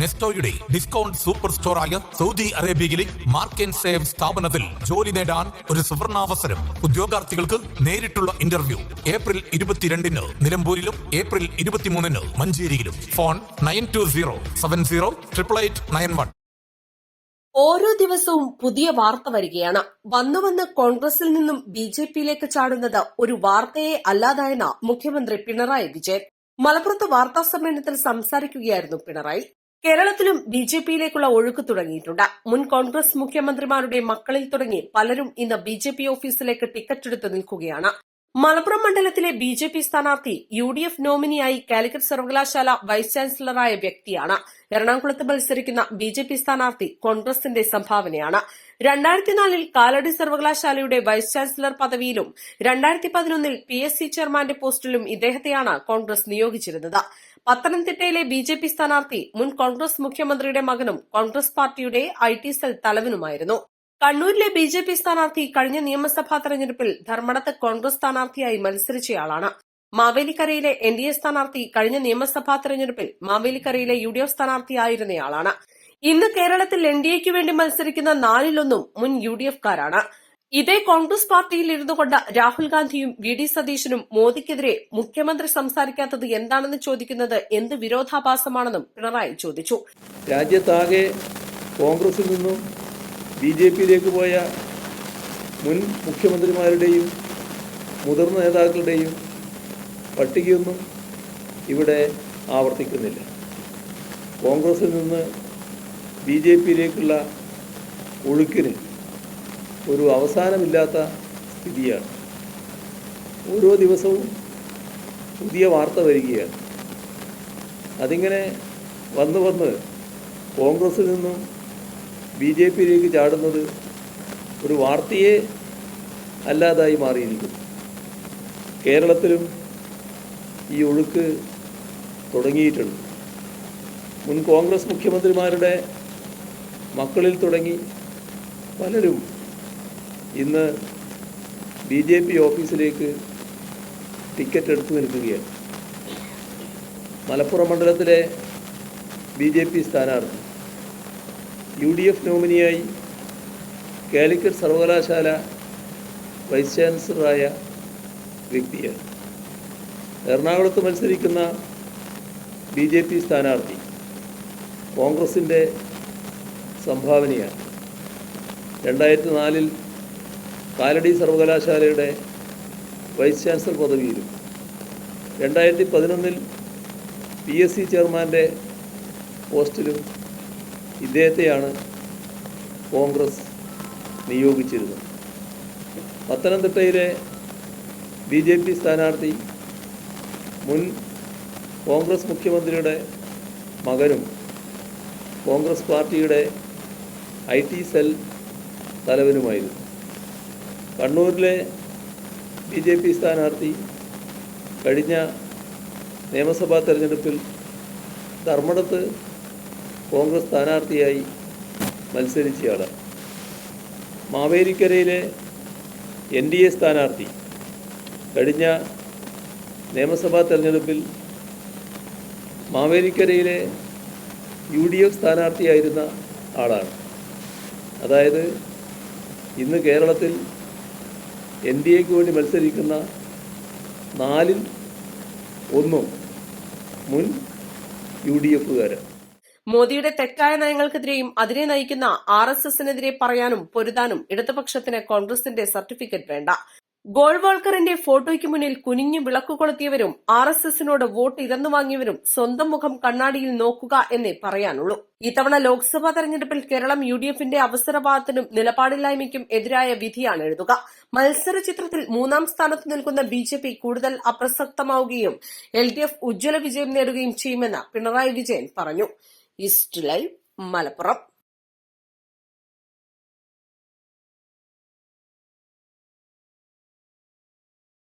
നെസ്റ്റോയുടെ discount super സ്റ്റോറായ Saudi അറേബ്യയിലെ Mark and Save സ്ഥാപനത്തിൽ ജോലി നേടാൻ ഒരു സുവർണാവസരം. ഉദ്യോഗാർത്ഥികൾക്ക് നേരിട്ടുള്ള ഇന്റർവ്യൂ ഏപ്രിൽ ഇരുപത്തിരണ്ടിന് നിലമ്പൂരിലും ഏപ്രിൽ ഇരുപത്തിമൂന്നിന് മഞ്ചേരിയിലും. Phone nine two zero seven zero triple eight nine one. ഓരോ ദിവസവും പുതിയ വാർത്ത വരികയാണ്. വന്നു വന്ന് കോൺഗ്രസിൽ നിന്നും ബി ജെ പിയിലേക്ക് ചാടുന്നത് ഒരു വാർത്തയെ അല്ലാതായെന്ന മുഖ്യമന്ത്രി പിണറായി വിജയൻ. മലപ്പുറത്ത് വാർത്താ സമ്മേളനത്തിൽ സംസാരിക്കുകയായിരുന്നു പിണറായി. കേരളത്തിലും ബി ജെ പിയിലേക്കുള്ള ഒഴുക്ക് തുടങ്ങിയിട്ടുണ്ട്. മുൻ കോൺഗ്രസ് മുഖ്യമന്ത്രിമാരുടെ മക്കളിൽ തുടങ്ങി പലരും ഇന്ന് ബി ജെ പി ഓഫീസിലേക്ക് ടിക്കറ്റ് എടുത്ത് നിൽക്കുകയാണ്. മലപ്പുറം മണ്ഡലത്തിലെ ബി ജെ പി സ്ഥാനാർത്ഥി യു ഡി എഫ് നോമിനിയായി കാലിക്കറ്റ് സർവകലാശാല വൈസ് ചാൻസലറായ വ്യക്തിയാണ്. എറണാകുളത്ത് മത്സരിക്കുന്ന ബി ജെ പി സ്ഥാനാർത്ഥി കോൺഗ്രസിന്റെ സംഭാവനയാണ്. രണ്ടായിരത്തിനാലിൽ കാലടി സർവകലാശാലയുടെ വൈസ് ചാൻസലർ പദവിയിലും രണ്ടായിരത്തി പതിനൊന്നിൽ പി എസ് സി ചെയർമാന്റെ പോസ്റ്റിലും ഇദ്ദേഹത്തെയാണ് കോൺഗ്രസ് നിയോഗിച്ചിരുന്നത്. പത്തനംതിട്ടയിലെ ബി ജെ പി സ്ഥാനാർത്ഥി മുൻ കോൺഗ്രസ് മുഖ്യമന്ത്രിയുടെ മകനും കോൺഗ്രസ് പാർട്ടിയുടെ ഐ ടി സെൽ തലവനുമായിരുന്നു. കണ്ണൂരിലെ ബി ജെ പി സ്ഥാനാർത്ഥി കഴിഞ്ഞ നിയമസഭാ തെരഞ്ഞെടുപ്പിൽ ധർമ്മടത്ത് കോൺഗ്രസ് സ്ഥാനാർത്ഥിയായി മത്സരിച്ചയാളാണ്. മാവേലിക്കരയിലെ എൻ ഡി എ സ്ഥാനാർത്ഥി കഴിഞ്ഞ നിയമസഭാ തെരഞ്ഞെടുപ്പിൽ മാവേലിക്കരയിലെ യു ഡി എഫ് സ്ഥാനാർത്ഥിയായിരുന്നയാളാണ്. ഇന്ന് കേരളത്തിൽ എൻ ഡി എക്ക് വേണ്ടി മത്സരിക്കുന്ന നാലിലൊന്നും മുൻ യു ഡി എഫുകാരാണ്. ഇതേ കോൺഗ്രസ് പാർട്ടിയിൽ ഇരുന്നുകൊണ്ട് രാഹുൽ ഗാന്ധിയും വി ഡി സതീശനും മോദിക്കെതിരെ മുഖ്യമന്ത്രി സംസാരിക്കാത്തത് എന്താണെന്ന് ചോദിക്കുന്നത് എന്ത് വിരോധാഭാസമാണെന്നും പിണറായി ചോദിച്ചു. രാജ്യത്താകെ കോൺഗ്രസിൽ നിന്നും ബി ജെ പിയിലേക്ക് പോയ മുൻ മുഖ്യമന്ത്രിമാരുടെയും മുതിർന്ന നേതാക്കളുടെയും പട്ടികയൊന്നും ഇവിടെ ആവർത്തിക്കുന്നില്ല. കോൺഗ്രസിൽ നിന്ന് ബി ജെ പിയിലേക്കുള്ള ഒഴുക്കിന് ഒരു അവസാനമില്ലാത്ത സ്ഥിതിയാണ്. ഓരോ ദിവസവും പുതിയ വാർത്ത വരികയാണ്. അതിങ്ങനെ വന്ന് വന്ന് കോൺഗ്രസ്സിൽ നിന്നും ബി ജെ പിയിലേക്ക് ചാടുന്നത് ഒരു വാർത്തയെ അല്ലാതായി മാറിയിരിക്കുന്നു. കേരളത്തിലും ഈ ഒഴുക്ക് തുടങ്ങിയിട്ടുണ്ട്. മുൻ കോൺഗ്രസ് മുഖ്യമന്ത്രിമാരുടെ മക്കളിൽ തുടങ്ങി പലരും ഇന്ന് ബി ജെ പി ഓഫീസിലേക്ക് ടിക്കറ്റ് എടുത്തു നിൽക്കുകയാണ്. മലപ്പുറം മണ്ഡലത്തിലെ ബി ജെ പി സ്ഥാനാർത്ഥി. യു ഡി എഫ് നോമിനിയായി കാലിക്കറ്റ് സർവകലാശാല വൈസ് ചാൻസലറായ വ്യക്തിയാണ്. എറണാകുളത്ത് മത്സരിക്കുന്ന ബി ജെ പി സ്ഥാനാർത്ഥി കോൺഗ്രസിന്റെ സംഭാവനയാണ്. രണ്ടായിരത്തി നാലിൽ കാലടി സർവകലാശാലയുടെ വൈസ് ചാൻസലർ പദവിയിലും രണ്ടായിരത്തി പതിനൊന്നിൽ പി എസ് സി ചെയർമാന്റെ പോസ്റ്റിലും ഇദ്ദേഹത്തെയാണ് കോൺഗ്രസ് നിയോഗിച്ചിരുന്നത്. പത്തനംതിട്ടയിലെ ബി ജെ പി സ്ഥാനാർത്ഥി മുൻ കോൺഗ്രസ് മുഖ്യമന്ത്രിയുടെ മകനും കോൺഗ്രസ് പാർട്ടിയുടെ ഐ ടി സെൽ തലവനുമായിരുന്നു. കണ്ണൂരിലെ ബി ജെ പി സ്ഥാനാർത്ഥി കഴിഞ്ഞ നിയമസഭാ തെരഞ്ഞെടുപ്പിൽ ധർമ്മടത്ത് കോൺഗ്രസ് സ്ഥാനാർത്ഥിയായി മത്സരിച്ചയാളാണ്. മാവേലിക്കരയിലെ എൻ ഡി എ സ്ഥാനാർത്ഥി കഴിഞ്ഞ നിയമസഭാ തെരഞ്ഞെടുപ്പിൽ മാവേലിക്കരയിലെ യു ഡി എഫ് സ്ഥാനാർത്ഥിയായിരുന്ന ആളാണ്. അതായത് ഇന്ന് കേരളത്തിൽ എൻ ഡി എക്ക് വേണ്ടി മത്സരിക്കുന്ന നാലിൽ ഒന്നും മുൻ യു ഡി എഫുകാരാണ് മോദിയുടെ തെറ്റായ നയങ്ങൾക്കെതിരെയും അതിനെ നയിക്കുന്ന ആർ എസ് എസിനെതിരെ പറയാനും പൊരുതാനും ഇടതുപക്ഷത്തിന് കോൺഗ്രസിന്റെ സർട്ടിഫിക്കറ്റ് വേണ്ട. ഗോൾവാൾക്കറിന്റെ ഫോട്ടോയ്ക്ക് മുന്നിൽ കുനിഞ്ഞു വിളക്കു കൊളുത്തിയവരും ആർ എസ് എസിനോട് വോട്ട് ഇരന്നു വാങ്ങിയവരും സ്വന്തം മുഖം കണ്ണാടിയിൽ നോക്കുക എന്നേ പറയാനുള്ളൂ. ഇത്തവണ ലോക്സഭാ തെരഞ്ഞെടുപ്പിൽ കേരളം യു ഡി എഫിന്റെ അവസരവാദത്തിനും നിലപാടില്ലായ്മയ്ക്കും എതിരായ വിധിയാണ് എഴുതുക. മത്സര ചിത്രത്തിൽ മൂന്നാം സ്ഥാനത്ത് നിൽക്കുന്ന ബി ജെ പി കൂടുതൽ അപ്രസക്തമാവുകയും എൽ ഡി എഫ് ഉജ്ജ്വല വിജയം നേടുകയും ചെയ്യുമെന്ന് പിണറായി വിജയൻ പറഞ്ഞു. East Live Malappuram.